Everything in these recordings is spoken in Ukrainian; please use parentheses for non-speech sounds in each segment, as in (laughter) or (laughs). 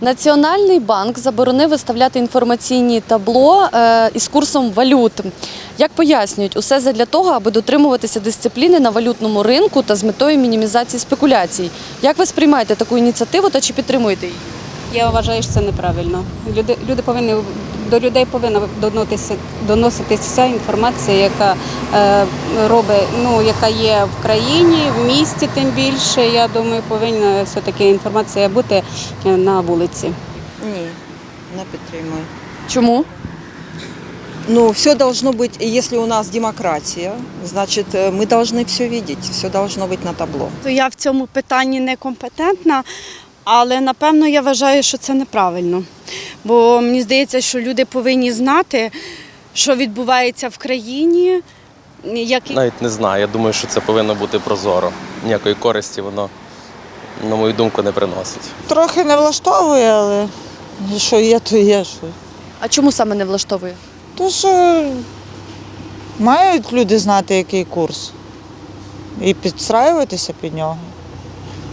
Національний банк заборонив виставляти інформаційні табло е, із курсом валют. Як пояснюють, усе задля того, аби дотримуватися дисципліни на валютному ринку та з метою мінімізації спекуляцій. Як ви сприймаєте таку ініціативу та чи підтримуєте її? Я вважаю, що це неправильно. Люди, люди повинні до людей повинна доноситися, доноситися вся інформація, яка е, робить, ну яка є в країні, в місті, тим більше. Я думаю, повинна все таки інформація бути е, на вулиці. Ні, не підтримую. Чому? Ну, все должно быть, если у нас демократия, значит, э, мы должны все видеть, все должно быть на табло. То я в цьому питанні некомпетентна, але напевно я вважаю, що це неправильно. Бо мені здається, що люди повинні знати, що відбувається в країні, як Навіть не знаю. Я думаю, що це повинно бути прозоро. Ніякої користі воно, на мою думку, не приносить. Трохи не влаштовує, але що є, то є. Що. А чому саме не влаштовує? То що мають люди знати, який курс, і підстраюватися під нього.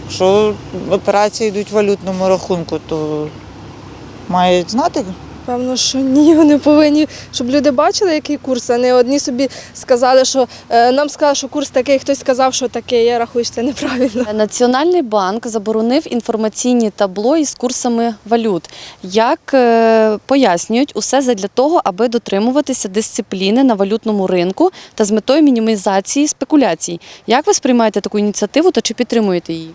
Якщо операції йдуть в валютному рахунку, то мають знати. Певно, що ні, (laughs) вони повинні, щоб люди бачили, який курс, а не одні собі сказали, що е, нам сказали, що курс такий, хтось сказав, що такий. Я рахую, що це неправильно. Національний банк заборонив інформаційні табло із курсами валют. Як е, пояснюють, усе задля того, аби дотримуватися дисципліни на валютному ринку та з метою мінімізації спекуляцій. Як ви сприймаєте таку ініціативу та чи підтримуєте її?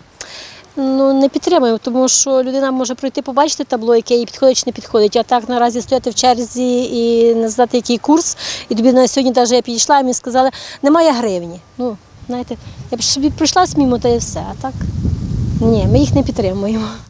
Ну не підтримуємо, тому що людина може пройти, побачити табло, яке їй підходить чи не підходить. А так наразі стояти в черзі і не знати, який курс. І тобі на сьогодні навіть я підійшла, і мені сказали, немає гривні. Ну, знаєте, я б собі прийшла мимо та і все. А так ні, ми їх не підтримуємо.